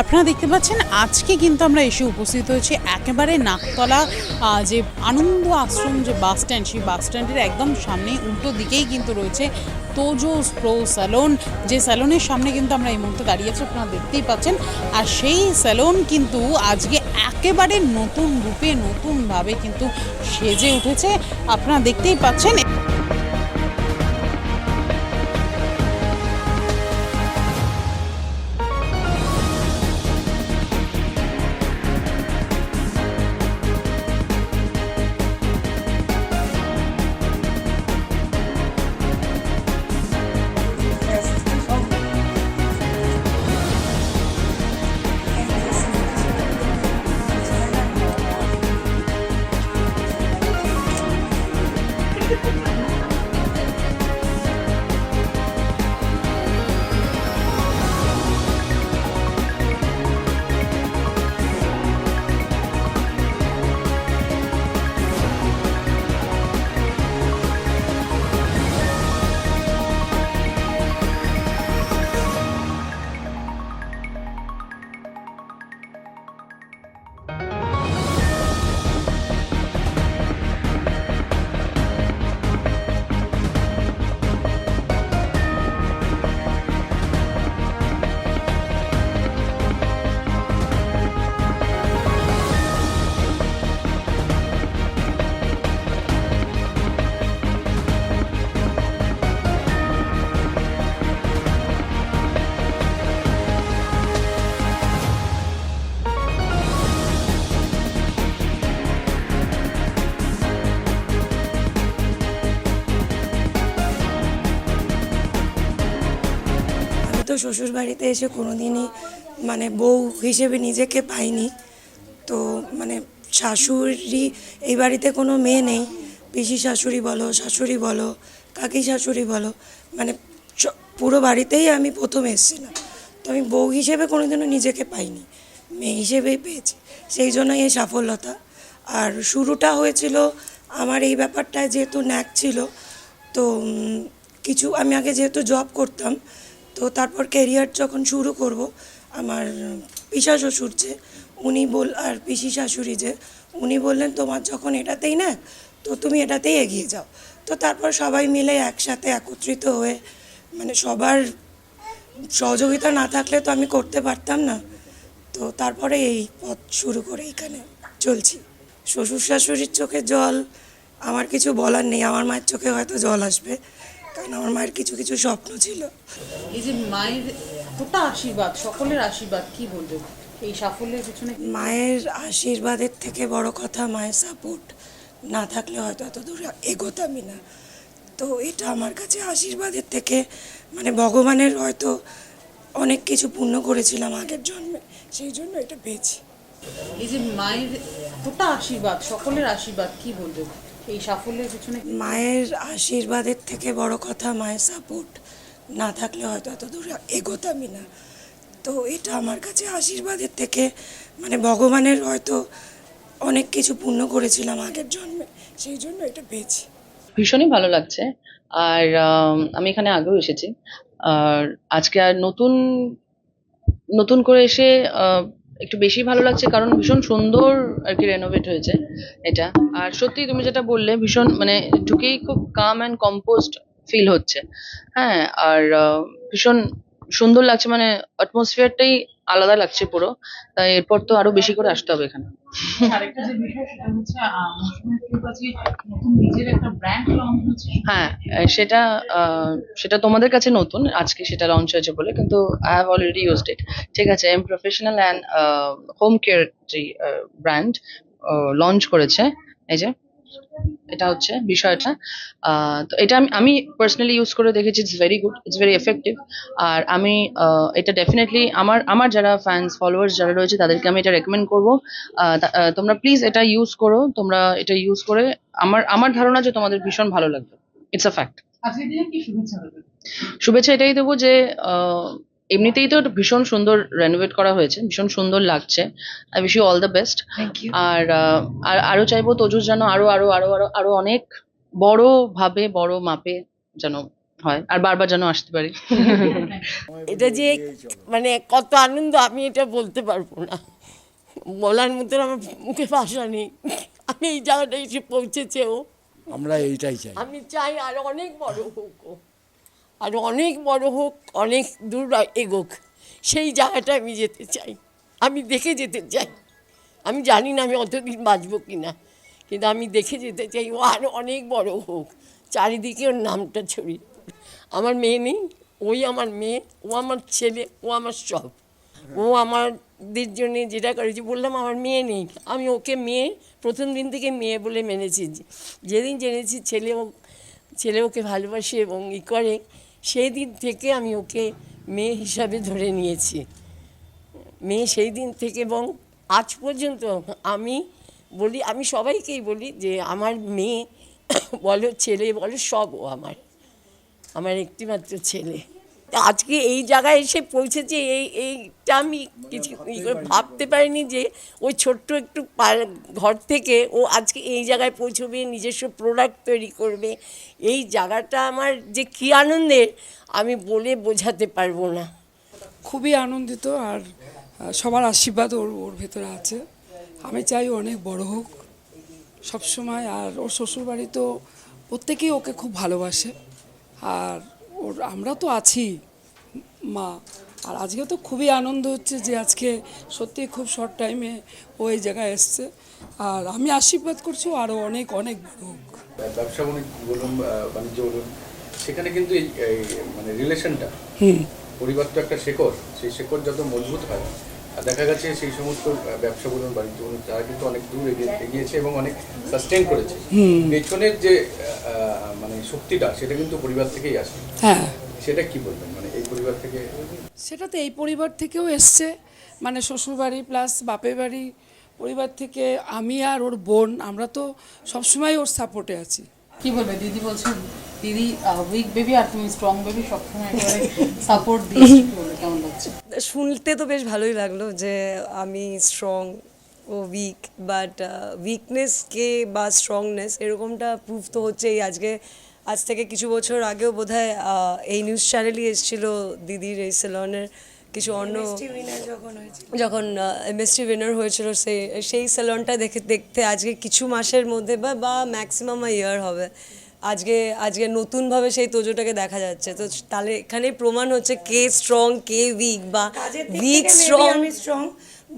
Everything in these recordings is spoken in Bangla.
আপনারা দেখতে পাচ্ছেন, আজকে কিন্তু আমরা এসে উপস্থিত হয়েছি একেবারে নাকতলা যে আনন্দ আশ্রম, যে বাস স্ট্যান্ড, সেই বাস স্ট্যান্ডের একদম সামনে উল্টো দিকেই কিন্তু রয়েছে তোজোস প্রো স্যালন, যে স্যালনের সামনে কিন্তু আমরা এই মুহূর্তে দাঁড়িয়ে আছি, আপনারা দেখতেই পাচ্ছেন। আর সেই স্যালন কিন্তু আজকে একেবারে নতুন রূপে, নতুনভাবে কিন্তু সেজে উঠেছে। আপনারা দেখতেই পাচ্ছেন তো শ্বশুর বাড়িতে এসে কোনোদিনই মানে বউ হিসেবে নিজেকে পাইনি। তো মানে শাশুড়ি এই বাড়িতে কোনো মেয়ে নেই। পিসি শাশুড়ি বলো শাশুড়ি বলো, কাকি শাশুড়ি বলো মানে পুরো বাড়িতেই আমি প্রথম এসেছিলাম। তো আমি বউ হিসেবে কোনোদিনও নিজেকে পাইনি, মেয়ে হিসেবেই পেয়েছি। সেই জন্যই এই সাফল্যতা। আর শুরুটা হয়েছিল আমার এই ব্যাপারটায় যেহেতু ন্যাক ছিল, তো কিছু, আমি আগে যেহেতু জব করতাম তো তারপর ক্যারিয়ার যখন শুরু করব, আমার পিসা শ্বশুর যে, উনি বল, আর পিসি শাশুড়ি যে, উনি বললেন, তোমার যখন এটাতেই না, তো তুমি এটাতেই এগিয়ে যাও। তো তারপর সবাই মিলে একসাথে একত্রিত হয়ে মানে সবার সহযোগিতা না থাকলে তো আমি করতে পারতাম না। তো তারপরে এই পথ শুরু করে এইখানে চলছি। শ্বশুর শাশুড়ির চোখে জল, আমার কিছু বলার নেই, আমার মায়ের চোখে হয়তো জল আসবে। কারণ আমার মায়ের কিছু কিছু স্বপ্ন ছিল। এই যে মায়ের এতটা আশীর্বাদ সকলের আশীর্বাদ কি বলবে? এই সাফল্যের পিছনে মায়ের আশীর্বাদের থেকে বড় কথা মায়ের সাপোর্ট না থাকলে হয়তো এত দূর এগোতামই না। তো এটা আমার কাছে আশীর্বাদের থেকে মানে ভগবানের হয়তো অনেক কিছু পূর্ণ করেছিলাম আগের জন্মে সেই জন্য এটা পেয়েছি। এই যে মায়ের এতটা আশীর্বাদ সকলের আশীর্বাদ কি বলবে? এই সাফল্যের পিছনে মায়ের আশীর্বাদের থেকে বড় কথা মায়ের সাপোর্ট না থাকলে হয়তো এত দূর এগোতামই না। তো এটা আমার কাছে আশীর্বাদের থেকে মানে ভগবানের হয়তো অনেক কিছু পূর্ণ করেছিলাম আগের জন্মে সেই জন্য এটা পেয়েছি। ভীষণই ভালো লাগছে। আর আমি এখানে আগেও এসেছি। আর আজকে আর নতুন নতুন করে এসে আহ, একটু বেশি ভালো লাগছে কারণ ভীষণ সুন্দর আর কি রেনোভেট হয়েছে এটা। আর সত্যি তুমি যেটা বললে, ভীষণ মানে ঢুকেই খুব কাম অ্যান্ড কম্পোস্ট ফিল হচ্ছে। হ্যাঁ আর ভীষণ সুন্দর লাগছে মানে অ্যাটমসফিয়ারটাই আলাদা লাগছে পুরো। তাই এরপর তো আরও বেশি করে আসতে হবে এখানে। আরেকটা যে বিষয় সেটা হচ্ছে আহ, মৌসুমীর কিন্তু আজকে নতুন নিজের একটা ব্র্যান্ড লঞ্চ হচ্ছে। হ্যাঁ সেটা সেটা তোমাদের কাছে নতুন আজকে সেটা লঞ্চ হয়েছে বলে কিন্তু I have already used it ঠিক আছে M professional and home care যে ব্র্যান্ড লঞ্চ করেছে। এই যে এটা হচ্ছে বিষয়টা। তো এটা আমি আমি পার্সোনালি ইউজ করে দেখেছি it's very good it's very effective আর আমি এটা ডেফিনেটলি আমার আমার যারা ফ্যান্স ফলোয়ার্স যারা রয়েছে তাদেরকে আমি এটা রেকমেন্ড করব। আহ, তোমরা প্লিজ এটা ইউজ করো তোমরা এটা ইউজ করে আমার আমার ধারণা যে তোমাদের ভীষণ ভালো লাগবে। ইটস আ ফ্যাক্ট শুভেচ্ছা এটাই দেবো যে আহ, এমনিতেই তো ভীষণ সুন্দর রেনোভেট করা হয়েছে ভীষণ সুন্দর লাগছে। I wish you all the best আর আর আরও চাইব তজুস যেন আরও আরও আরও আরও আরও অনেক বড় ভাবে বড় মাপে যেন হয় আর বারবার যেন আসতে পারি। এটা যে মানে কত আনন্দ আমি এটা বলতে পারব না। বলার মতন আমার মুখে ভাষা নেই। আমি এই জায়গাটা এসে পৌঁছেছেও আমরা এইটাই চাই। আমি চাই আর অনেক বড় হোক। আর অনেক বড় হোক, অনেক দূর এগোক, সেই জায়গাটা আমি যেতে চাই। আমি দেখে যেতে চাই। আমি জানি না আমি অতদিন বাঁচবো কি না কিন্তু আমি দেখে যেতে চাই ও আরও অনেক বড় হোক। চারিদিকে ওর নামটা ছড়িয়ে আমার মেয়ে নেই, ওই আমার মেয়ে, ও আমার ছেলে, ও আমার সব। ও আমাদের জন্য যেটা করেছে, বললাম আমার মেয়ে নেই, আমি ওকে মেয়ে, প্রথম দিন থেকে মেয়ে বলে মেনেছি। যেদিন জেনেছি ছেলে ও, ছেলে ওকে ভালোবাসে এবং ই করে সেই দিন থেকে আমি ওকে মেয়ে হিসাবে ধরে নিয়েছি। মেয়ে সেই দিন থেকে এবং আজ পর্যন্ত আমি বলি, আমি সবাইকেই বলি যে আমার মেয়ে বলো ছেলে বলো সব ও আমার। আমার একটিমাত্র ছেলে। আজকে এই জায়গায় এসে পৌঁছেছে, এই, এইটা আমি কিছু ভাবতে পারিনি যে ওই ছোট্ট একটু ঘর থেকে ও আজকে এই জায়গায় পৌঁছবে, নিজস্ব প্রোডাক্ট তৈরি করবে। এই জায়গাটা আমার যে কী আনন্দের, আমি বলে বোঝাতে পারব না। খুবই আনন্দিত আর সবার আশীর্বাদ ওর ওর ভেতরে আছে। আমি চাই অনেক বড় হোক সব সময় আর ওর শ্বশুরবাড়ি তো প্রত্যেকেই ওকে খুব ভালোবাসে। আর ওর আমরা তো আছি মা। আর আজকে তো খুবই আনন্দ হচ্ছে যে আজকে সত্যি খুব শর্ট টাইমে ও এই জায়গায় এসছে। আর আমি আশীর্বাদ করছি আরও অনেক অনেক হোক ব্যবসা বাণিজ্য বলুন বাণিজ্য বলুন সেখানে কিন্তু এই মানে রিলেশনটা পরিবার তো একটা শেকড় সেই শেকড় যত মজবুত হয় দেখা গেছে সেই সমস্ত ব্যবসা বলুন বাণিজ্য বলুন তারা কিন্তু অনেক দূর এগিয়ে এগিয়েছে এবং অনেক সাস্টেন করেছে। পেছনের যে মানে শক্তিটা সেটা কিন্তু পরিবার থেকেই আসে হ্যাঁ। সেটা কি বলবেন? মানে এই পরিবার থেকে সেটা তো এই পরিবার থেকেও এসছে। মানে শ্বশুরবাড়ি প্লাস বাপের বাড়ি পরিবার থেকে আমি আর ওর বোন আমরা তো সবসময় ওর সাপোর্টে আছি। কি বলবে? দিদি বলছেন দিদি উইক বেবি আর তুমি স্ট্রং বেবি সবসময় একেবারে সাপোর্ট দিয়েছি। কেমন লাগছে? শুনতে তো বেশ ভালোই লাগল যে আমি স্ট্রং ও উইক বাট উইকনেসকে বা স্ট্রংনেস এরকমটা প্রুফ তো হচ্ছেই। আজকে আজ থেকে কিছু বছর আগেও বোধহয় আহ, এই নিউজ চ্যানেলই এসেছিল দিদির এই সেলনের কিছু অন্য যখন এমএসটি উইনার হয়েছিল সেই সেই সেলনটা দেখে দেখতে আজকে কিছু মাসের মধ্যে বা বা ম্যাক্সিমাম ইয়ার হবে। আজকে আজকে নতুনভাবে সেই তোজোটাকে দেখা যাচ্ছে। তো তাহলে এখানেই প্রমাণ হচ্ছে কে স্ট্রং কে উইক বা উইক স্ট্রং আমি স্ট্রং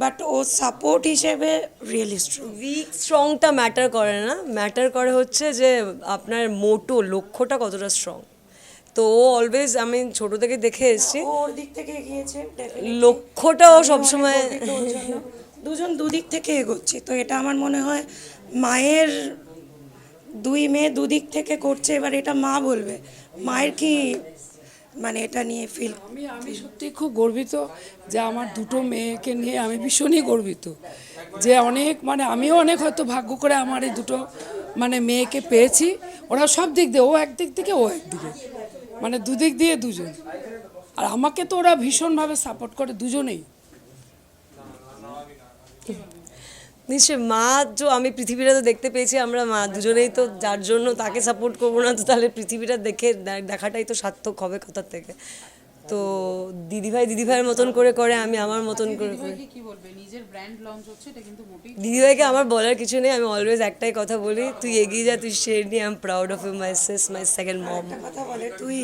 বাট ও সাপোর্ট হিসেবে রিয়েলি স্ট্রং উইক স্ট্রংটা ম্যাটার করে না। ম্যাটার করে হচ্ছে যে আপনার মোটো লক্ষ্যটা কতটা স্ট্রং তো ও অলওয়েজ আমি ছোট থেকে দেখে এসেছি। ওর দিক থেকে এগিয়েছে লক্ষ্যটাও সবসময় দুজন দুদিক থেকে এগোচ্ছি। তো এটা আমার মনে হয় মায়ের দুই মেয়ে দুদিক থেকে করছে, এবার এটা মা বলবে। মায়ের কি মানে এটা নিয়ে ফিল আমি আমি সত্যি খুব গর্বিত যে আমার দুটো মেয়েকে নিয়ে আমি ভীষণই গর্বিত। যে অনেক মানে আমিও অনেক হয়তো ভাগ্য করে আমার এই দুটো মানে মেয়েকে পেয়েছি। ওরা সব দিক দিয়ে, ও একদিক থেকে ও একদিকে মানে দুদিক দিয়ে দুজন। আর আমাকে তো ওরা ভীষণভাবে সাপোর্ট করে দুজনেই। নিশ্চয়ই মা তো আমি পৃথিবীটা তো দেখতে পেয়েছি আমরা মা দুজনেই তো যার জন্য তাকে সাপোর্ট করব না তো তাহলে পৃথিবীটা দেখে দেখাটাই তো সার্থক হবে কোথার থেকে। তো দিদিভাই দিদিভাইয়ের মতন করে করে আমি আমার মতন করে করি। দিদিভাইকে বলবে? নিজের ব্র্যান্ড লঞ্চ হচ্ছে এটা কিন্তু মোটেই দিদিভাইকে আমার বলার কিছু নেই আমি অলওয়েজ একটাই কথা বলি তুই এগিয়ে যা তুই শের নি I am proud of you my sis my second mom কথা বলে তুই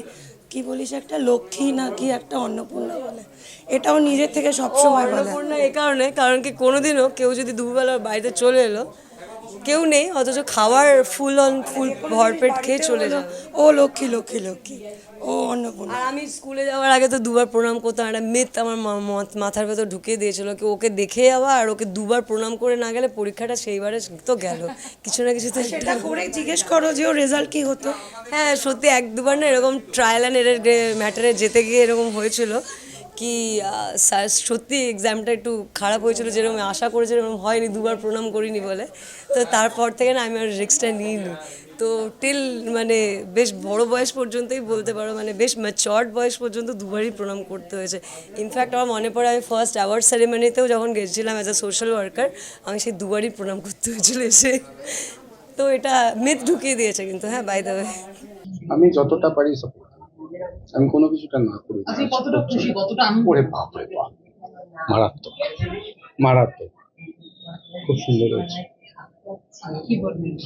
কি বলিস, একটা লক্ষ্মী নাকি একটা অন্নপূর্ণা বলে। এটাও নিজের থেকে সবসময় বলে। অন্নপূর্ণা এই কারণে, কারণ কি কোনোদিনও কেউ যদি দুপুরবেলা বাড়িতে চলে এলো কেউ নেই অথচ খাবার ফুল অন ফুল ভরপেট খেয়ে চলে যাবে ও লক্ষ্মী লক্ষ্মী লক্ষ্মী। ও অন্নপূর্ণা। আর আমি স্কুলে যাওয়ার আগে তো দুবার প্রণাম করতাম একটা মিথ আমার মাথার ভেতর ঢুকিয়ে দিয়েছিল কি ওকে দেখে যাওয়া আর ওকে দুবার প্রণাম করে না গেলে পরীক্ষাটা সেইবারে তো গেল। কিছু না কিছু তো সেটা করে জিজ্ঞেস করো যে ও রেজাল্ট কি হতো। হ্যাঁ সত্যি এক দুবার না এরকম ট্রায়াল অ্যান্ড এর ম্যাটারে যেতে গিয়ে এরকম হয়েছিল। কি স্যার সত্যি এক্সামটা একটু খারাপ হয়েছিল যেরকম, আশা করেছিলাম এরকম হয়নি, দুবার প্রণাম করিনি বলে। তো তারপর থেকে না আমি আর রিক্সটা নিইনি। তো টিল মানে বেশ বড় বয়স পর্যন্তই বলতে পারো মানে বেশ ম্যাচর্ড বয়স পর্যন্ত দুবারই প্রণাম করতে হয়েছে। ইনফ্যাক্ট আমার মনে পড়ে আমি ফার্স্ট অ্যাওয়ার্ড সেরেমনিতেও যখন গেছিলাম অ্যাজ আ সোশ্যাল ওয়ার্কার আমি সেই দুবারই প্রণাম করতে হয়েছিল এসে। তো এটা মিথ ঢুকিয়ে দিয়েছে কিন্তু হ্যাঁ বাই দ্য আমি যতটা পারি সাপোর্ট আমি কোনো কিছুটা না করি আনন্দ? ওরে বাপ রে বাপ মারাত্মক মারাত্মক। খুব সুন্দর হয়েছে।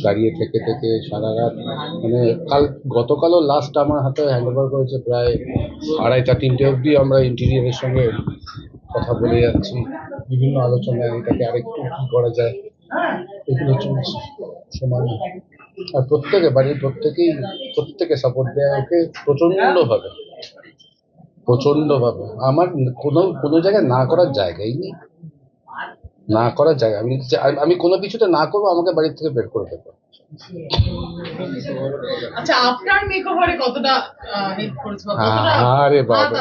দাঁড়িয়ে থেকে থেকে সারা রাত মানে কাল গতকালও লাস্ট আমার হাতে হ্যান্ড ওভার করেছে প্রায় আড়াইটা তিনটে অবধি আমরা ইন্টেরিয়ারের সঙ্গে কথা বলে যাচ্ছি। বিভিন্ন আলোচনায় এটাকে আরেকটু কি করা যায়। এগুলো চলছে। সমান। আর প্রত্যেকে বাড়ির প্রত্যেকেই প্রত্যেকে সাপোর্ট দেয় ওকে প্রচণ্ডভাবে। প্রচণ্ডভাবে। আমার কোনো কোনো জায়গায় না করার জায়গাই নেই। না করার জায়গা আমি আমি কোনো কিছুতে না করব আমাকে বাড়ির থেকে বের করে দেবো। আচ্ছা আপনার মেকওভারে কতটা হেল্প করেছে কতটা আরে বাবা।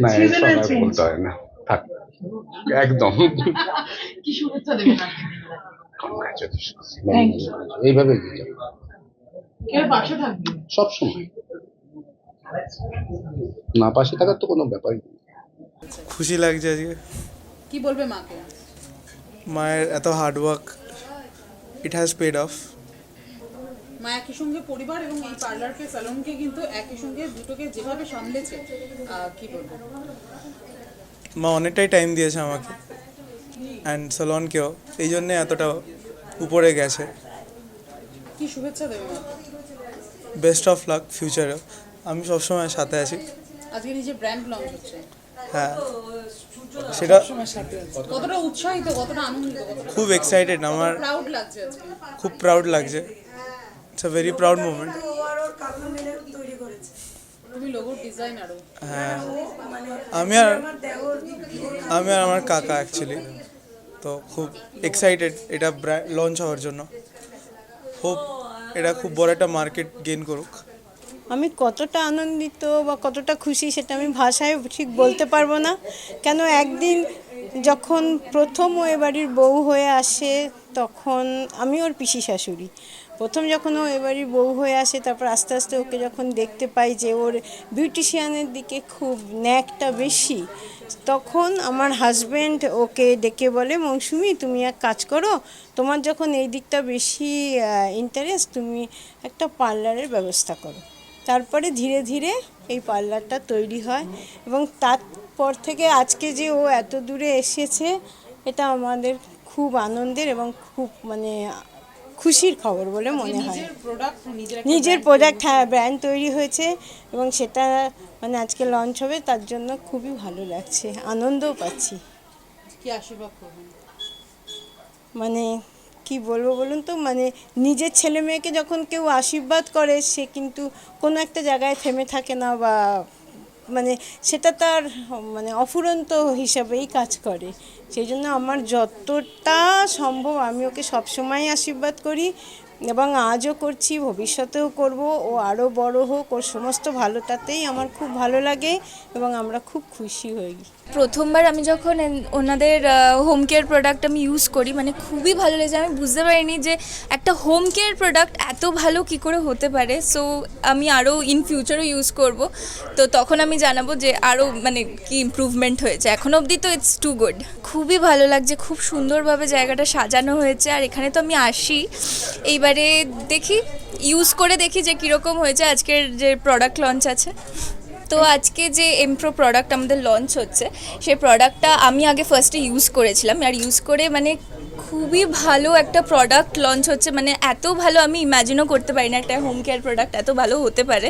না আর বলতে হয় না। একদম। কি শুভেচ্ছা দেবেন এইভাবে সব সময়। না পাশে থাকার তো কোনো ব্যাপারই নেই। খুশি লাগছে আজকে। কি বলবে মাকে? মায়ের এত hard work it has paid off মা একই সঙ্গে পরিবার এবং এই পার্লারকে স্যালনকে কিন্তু একই সঙ্গে দুটোকে যেভাবে সামলেছে কি বলব? মা অনেকটাই টাইম দিয়েছে আমাকে। অ্যান্ড সলনকেও এই জন্যে এতটা উপরে গেছে। কি শুভেচ্ছা দেবে বেস্ট অফ লাক ফিউচারেও আমি সবসময় সাথে আছি। আজকে নিজের ব্র্যান্ড লঞ্চ হচ্ছে। হ্যাঁ। সেটা কতটা উৎসাহিত কতটা আনন্দিত খুব এক্সাইটেড আমার প্রাউড লাগছে খুব প্রাউড লাগছে। It's a very proud moment তৈরি করেছে তুমি লোগোর ডিজাইনারও হ্যাঁ। আমি আর আমি আর আমার কাকা অ্যাকচুয়ালি তো খুব এক্সাইটেড এটা লঞ্চ হওয়ার জন্য। হোপ এটা খুব বড় একটা মার্কেট গেইন করুক। আমি কতটা আনন্দিত বা কতটা খুশি সেটা আমি ভাষায় ঠিক বলতে পারব না। কেন একদিন যখন প্রথম ও এ বাড়ির বউ হয়ে আসে তখন আমি ওর পিসি শাশুড়ি। প্রথম যখন ও এবারই বউ হয়ে আসে, তারপর আস্তে আস্তে ওকে যখন দেখতে পাই যে ওর বিউটিশিয়ানের দিকে খুব ন্যাকটা বেশি, তখন আমার হাজব্যান্ড ওকে ডেকে বলে, মৌসুমি, তুমি এক কাজ করো, তোমার যখন এই দিকটা বেশি ইন্টারেস্ট তুমি একটা পার্লারের ব্যবস্থা করো। তারপরে ধীরে ধীরে এই পার্লারটা তৈরি হয় এবং তারপর থেকে আজকে যে ও এত দূরে এসেছে, এটা আমাদের খুব আনন্দের এবং খুব মানে খুশির খবর বলে মনে হয়। নিজের প্রোডাক্ট হ্যাঁ ব্র্যান্ড তৈরি হয়েছে এবং সেটা মানে আজকে লঞ্চ হবে তার জন্য খুবই ভালো লাগছে আনন্দও পাচ্ছি। মানে কি বলব বলুন তো মানে নিজের ছেলে মেয়েকে যখন কেউ আশীর্বাদ করে সে কিন্তু কোনো একটা জায়গায় থেমে থাকে না বা মানে সেটা তার মানে অফুরন্ত হিসাবেই কাজ করে। সেই জন্য আমার যতটা সম্ভব আমি ওকে সবসময় আশীর্বাদ করি। এবং আজও করছি, ভবিষ্যতেও করব। ও আরও বড় হোক, ওর সমস্ত ভালোটাতেই আমার খুব ভালো লাগে এবং আমরা খুব খুশি হই। প্রথমবার আমি যখন ওনাদের হোম কেয়ার প্রোডাক্ট আমি ইউজ করি মানে খুবই ভালো লেগেছে। আমি বুঝতে পারিনি যে একটা হোম কেয়ার প্রোডাক্ট এত ভালো কি করে হতে পারে। সো আমি আরও ইন ফিউচারও ইউজ করব। তো তখন আমি জানাব যে আরও মানে কি ইমপ্রুভমেন্ট হয়েছে। এখনও অবধি তো ইটস টু গুড খুবই ভালো লাগছে, খুব সুন্দরভাবে জায়গাটা সাজানো হয়েছে। আর এখানে তো আমি আসি। এইবারে দেখি ইউজ করে দেখি যে কীরকম হয়েছে আজকের যে প্রোডাক্ট লঞ্চ আছে। তো আজকে যে এমপ্রো প্রোডাক্ট আমাদের লঞ্চ হচ্ছে সেই প্রোডাক্টটা আমি আগে ফার্স্টে ইউজ করেছিলাম। আর ইউজ করে মানে খুবই ভালো একটা প্রোডাক্ট লঞ্চ হচ্ছে। মানে এত ভালো আমি ইমাজিনও করতে পারি না একটা হোম কেয়ার প্রোডাক্ট এত ভালো হতে পারে।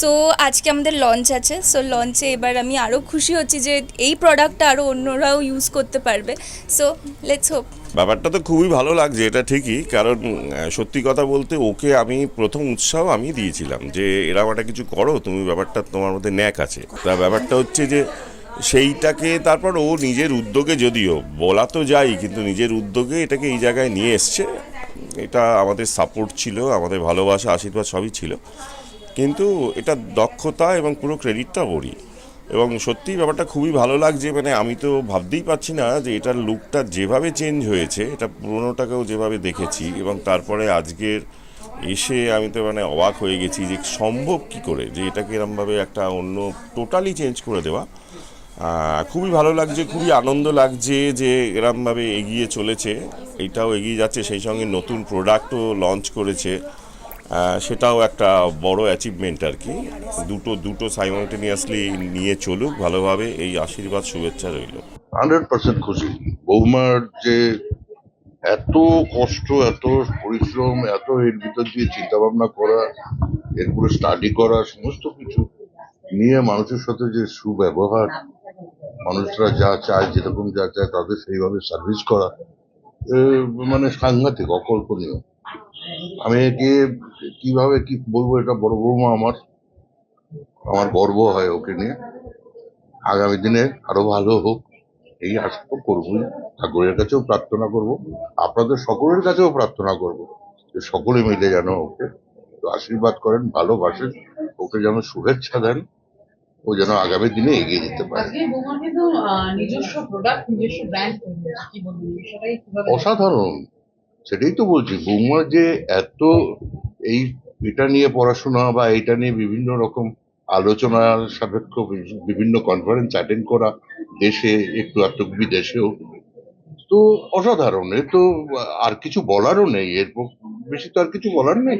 সো আজকে আমাদের লঞ্চ আছে। সো লঞ্চে এবার আমি আরও খুশি হচ্ছি যে এই প্রোডাক্টটা আরও অন্যরাও ইউজ করতে পারবে। সো লেটস হোপ ব্যাপারটা তো খুবই ভালো লাগছে, এটা ঠিকই। কারণ সত্যি কথা বলতে ওকে আমি প্রথম উৎসাহ আমি দিয়েছিলাম যে এরকম একটা কিছু করো, তুমি ব্যাপারটা তোমার মধ্যে ন্যাক আছে। তা ব্যাপারটা হচ্ছে যে সেইটাকে তারপর ও নিজের উদ্যোগে যদিও, বলা তো যাই, কিন্তু নিজের উদ্যোগে এটাকে এই জায়গায় নিয়ে এসছে। এটা আমাদের সাপোর্ট ছিল, আমাদের ভালোবাসা, আশীর্বাদ সবই ছিল। কিন্তু এটা দক্ষতা এবং পুরো ক্রেডিটটা ওরই। এবং সত্যি ব্যাপারটা খুবই ভালো লাগছে মানে আমি তো ভাবতেই পারছি না যে এটার লুকটা যেভাবে চেঞ্জ হয়েছে, এটা পুরোনোটাকেও যেভাবে দেখেছি এবং তারপরে আজকের এসে আমি তো মানে অবাক হয়ে গেছি যে সম্ভব কি করে? যে এটাকে এরমভাবে একটা অন্য টোটালি চেঞ্জ করে দেওয়া। খুবই ভালো লাগছে, খুবই আনন্দ লাগছে যে এরমভাবে এগিয়ে চলেছে। এইটাও এগিয়ে যাচ্ছে, সেই সঙ্গে নতুন প্রোডাক্টও লঞ্চ করেছে। সেটাও একটা বড় অ্যাচিভমেন্ট আর কি। দুটো দুটো সাইমultaneously নিয়ে চলুক, ভালোভাবে এই আশীর্বাদ, শুভেচ্ছা রইল। হান্ড্রেড পার্সেন্ট খুশি। বৌমার যে এত কষ্ট, এত পরিশ্রম, এত এর ভিতর দিয়ে চিন্তা ভাবনা করা, এরপরে স্টাডি করা, সমস্ত কিছু নিয়ে মানুষের সাথে যে সুব্যবহার মানুষরা যা চায়, যেরকম যা চায়, তাদের সেইভাবে সার্ভিস করা মানে সাংঘাতিক, অকল্পনীয়। আমি একে কীভাবে কি বলব, এটা বড় বৌমা আমার। আমার গর্ব হয় ওকে নিয়ে। আগামী দিনে আরও ভালো হোক, এই আশা তো করবোই। ঠাকুরের কাছেও প্রার্থনা করব, আপনাদের সকলের কাছেও প্রার্থনা করব, যে সকলে মিলে যেন ওকে আশীর্বাদ করেন, ভালোবাসেন, ওকে যেন শুভেচ্ছা দেন। ও যেন আগামী দিনে এগিয়ে যেতে পারে। অসাধারণ। সেটাই তো বলছি বৌমার যে এত এই এটা নিয়ে পড়াশোনা বা এটা নিয়ে বিভিন্ন রকম আলোচনার সাপেক্ষ বিভিন্ন কনফারেন্স অ্যাটেন্ড করা দেশে একটু একটু বিদেশেও তো অসাধারণ এ তো আর কিছু বলারও নেই এর প- বেশি তো আর কিছু বলার নেই।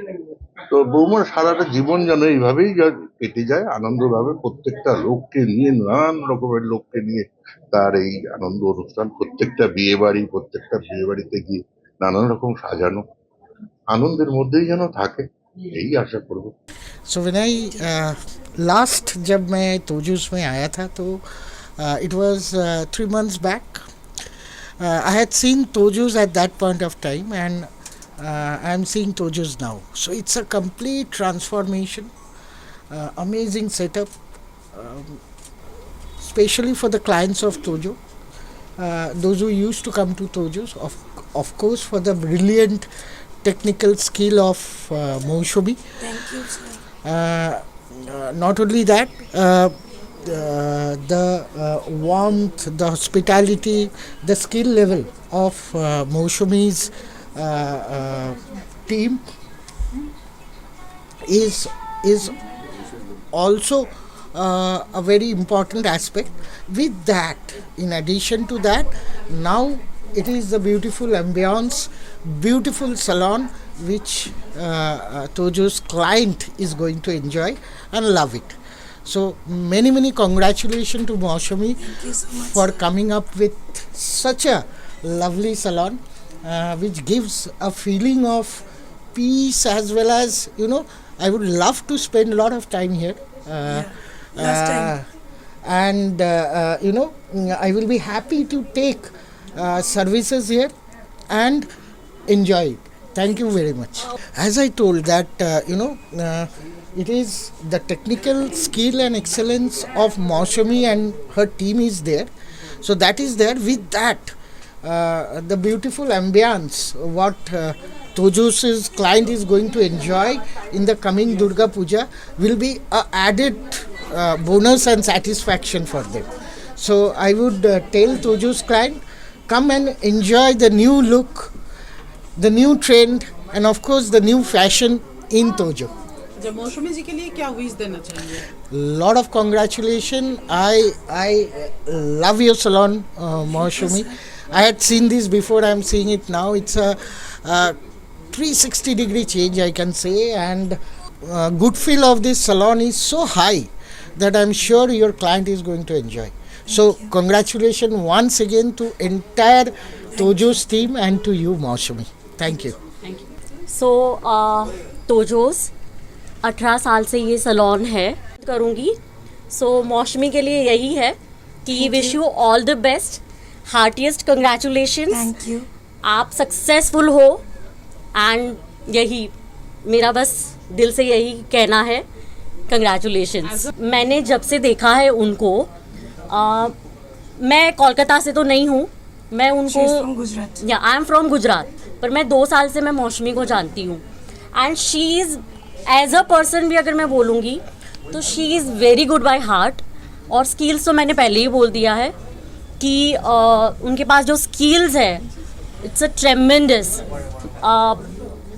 তো বৌমার সারাটা জীবন যেন এইভাবেই যা- কেটে যায় আনন্দভাবে প্রত্যেকটা লোককে নিয়ে নানান রকমের লোককে নিয়ে তার এই আনন্দ অনুষ্ঠান প্রত্যেকটা বিয়ে বাড়ি প্রত্যেকটা বিয়ে বাড়িতে গিয়ে নানান রকম সাজানো আনন্দের মধ্যেই যেন থাকে এই আশা করবো सो विनय लास्ट जब मैं तोजूस में आया था तो it was three months back I had seen तोजूस at that point of time and uh, I am seeing Tojo's now. So it's a complete transformation, uh, amazing setup, um, especially for the clients of Tojo. Uh, those who used to come to Tojo's, of, of course, for the brilliant technical skill of uh, Thank you, sir. Uh, uh, not only that, uh, the warmth, the hospitality, the skill level of uh, team is is also uh, a very important aspect. With that, in addition to that, now it is the beautiful ambience, beautiful salon which uh, uh, Tojo's client is going to enjoy and love it. So many many congratulations to Maushami you so for coming up with such a lovely salon, uh, which gives a feeling of peace as well as you know. I would love to spend a lot of time here. Uh, last time. uh, and uh, uh, you know i will be happy to take uh, services here and enjoy it thank you very much as i told that uh, you know uh, it is the technical skill and excellence of Maushami and her team is there so that is there with that uh, the beautiful ambience what uh, Toju's client is going to enjoy in the coming Durga Puja will be added uh, bonus and satisfaction for them. So I would uh, tell Toju's client come and enjoy the new look, the new trend, and of course the new fashion in Tojo. Lot of congratulations. I I love your salon, uh, I had seen this before. I am seeing it now. It's a, uh 360 degree change, I can say, and uh, good feel of this salon is so high that I'm sure your client is going to enjoy. So congratulations once again to entire Tojo's team and to you, Mahashumi. Thank you. सो तोजोस अठारह साल से ये सलोन है करूँगी सो मौसमी के लिए यही है कि wish you all the best heartiest congratulation thank you आप सक्सेसफुल हो एंड यही मेरा बस दिल से यही कहना है कंग्रेचुलेशन मैंने जब से देखा है उनको आ, मैं कोलकाता से तो नहीं हूँ मैं उनको या आई एम फ्रॉम गुजरात पर मैं दो साल से मैं मौसमी को जानती हूँ. And she is as a person भी अगर मैं बोलूँगी तो she is very good by heart और स्किल्स तो मैंने पहले ही बोल दिया है. कि उनके पास जो स्किल्स हैं it's a tremendous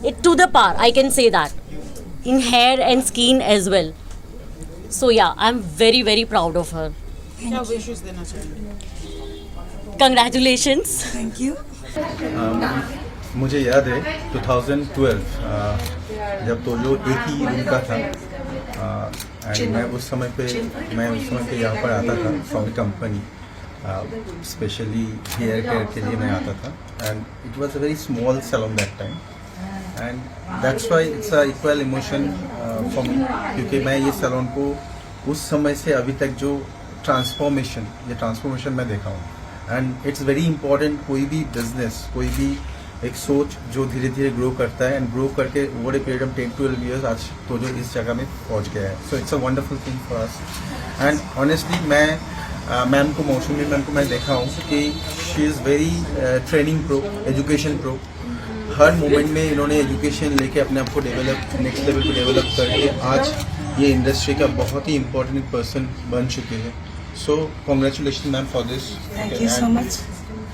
it to the par I can say that in hair and skin as well so yeah I am very very proud of her congratulation thank you मुझे याद है 2012 जब तो जो एक ही रूम का था एंड मैं उस समय पे मैं उस समय पे यहाँ पर आता था from company specially hair care के लिए मैं आता था. And it was a very small salon that time and that's why it's a equal emotion for me क्योंकि मैं ये सैलून को उस समय से अभी तक जो ट्रांसफॉर्मेशन ये ट्रांसफॉर्मेशन मैं देखा हूँ. एंड इट्स वेरी इंपॉर्टेंट कोई भी बिज़नेस कोई भी एक सोच जो धीरे धीरे ग्रो करता है एंड ग्रो करके over a period of ten twelve years आज तो जो इस जगह में पहुँच गया है. So it's a wonderful thing for us and honestly मैं Uh, मैम को मौसमी मैम को मैं देखा हूँ कि she is very training pro education pro her moment में इन्होंने एजुकेशन लेके अपने आप को डेवलप नेक्स्ट लेवल को डेवलप करके आज ये इंडस्ट्री का बहुत ही इम्पोर्टेंट पर्सन बन चुके हैं। So congratulation ma'am for this thank you so much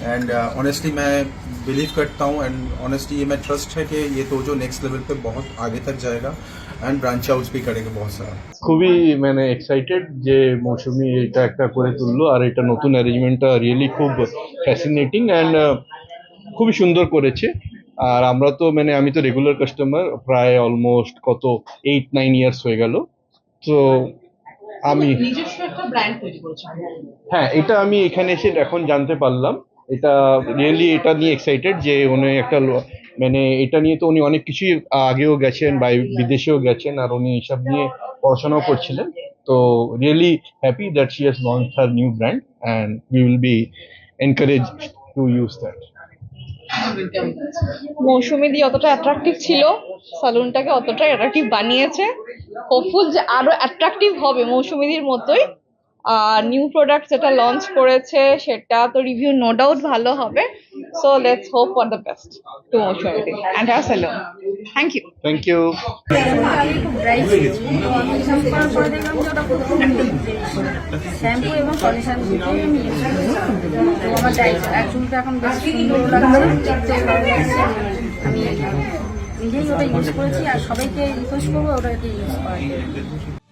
and honestly मैं बिलीव करता हूँ एंड ऑनेस्टली ये मैं ट्रस्ट है कि ये तो जो नेक्स्ट लेवल पे बहुत आगे तक जाएगा। অ্যান্ড ব্রাঞ্চ আউট স্পিক করেগে বহুত খুবই মানে এক্সাইটেড যে মৌসুমি এটা একটা করে তুললো আর এটা নতুন অ্যারেঞ্জমেন্টটা রিয়েলি খুব ফ্যাসিনেটিং অ্যান্ড খুবই সুন্দর করেছে। আর আমরা তো মানে আমি তো রেগুলার কাস্টমার প্রায় অলমোস্ট কত এইট নাইন ইয়ার্স হয়ে গেল। তো আমি হ্যাঁ এটা আমি এখানে এসে এখন জানতে পারলাম। এটা রিয়েলি এটা নিয়ে এক্সাইটেড যে উনি একটা মানে এটা নিয়ে তো উনি অনেক কিছুই আগেও গেছেন বা বিদেশেও গেছেন আর উনি এইসব নিয়ে পড়াশোনাও করছিলেন। তো really happy that she has launch her new brand and we will be encourage to use that Mousumi দি অতটা অ্যাট্রাকটিভ ছিল, সালুনটাকে অতটা অ্যাট্রাকটিভ বানিয়েছে। হোপফুল যে আরও অ্যাট্রাকটিভ হবে মৌসুমিদির মতোই। নিউ প্রোডাক্ট যেটা লঞ্চ করেছে সেটা তো রিভিউ নো ডাউট ভালো হবে। So let's hope for the best to মৌসুমিদি and her thank you thank you shampoo এবং কন্ডিশন আমি ইউজ আমার চুলটা এখন বেশ সুন্দর লাগছে দেখতে ভালো লাগছে আমি নিজেই ওটা ইউজ করেছি আর সবাইকে রিকোয়েস্ট করব ওটাকে ইউজ করার।